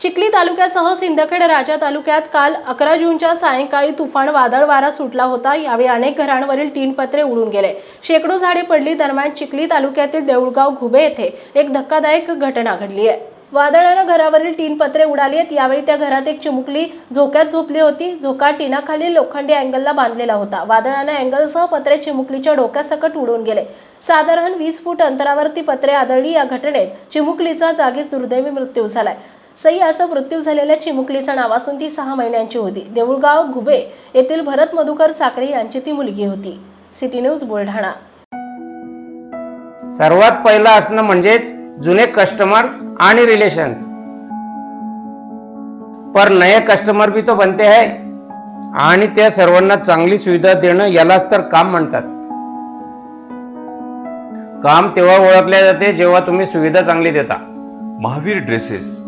चिखली तालुक्यासह सिंदखेड राजा तालुक्यात काल अकरा जूनच्या सायंकाळी तुफान वादळ वारा सुटला होता. यावेळी अनेक घरांवरील तीन पत्रे उडून गेले. शेकडो झाडे पडली दरम्यान चिखली तालुक्यातील देऊळगाव घुबे येथे एक धक्कादायक घटना घडली आहे. वादळानं घरावरील तीन पत्रे उडाली आहेत. यावेळी त्या घरात एक चिमुकली झोक्यात झोपली होती. झोका टिनाखाली लोखंडी अँगलला बांधलेला होता. वादळानं अँगलसह पत्रे चिमुकलीच्या डोक्यासकट उडून गेले. साधारण वीस फूट अंतरावर ती पत्रे आदळली. या घटनेत चिमुकलीचा जागीच दुर्दैवी मृत्यू झालाय. सई असं मृत्यू झालेल्या चिमुकलीचं नाव असून ती सहा महिन्यांची होती. देऊळगाव घुबे येथील भरत मधुकर साखरे यांची ती मुलगी होती. City news Buldhana. सर्वात पहिलं असणं म्हणजेच जुने कस्टमर्स आणि रिलेशन्स पर नए कस्टमर भी तो बनते है. आणि त्या सर्वांना चांगली सुविधा देणं यालाच तर काम म्हणतात. काम तेव्हा ओळखले जाते जेव्हा तुम्ही सुविधा चांगली देता. महावीर ड्रेसेस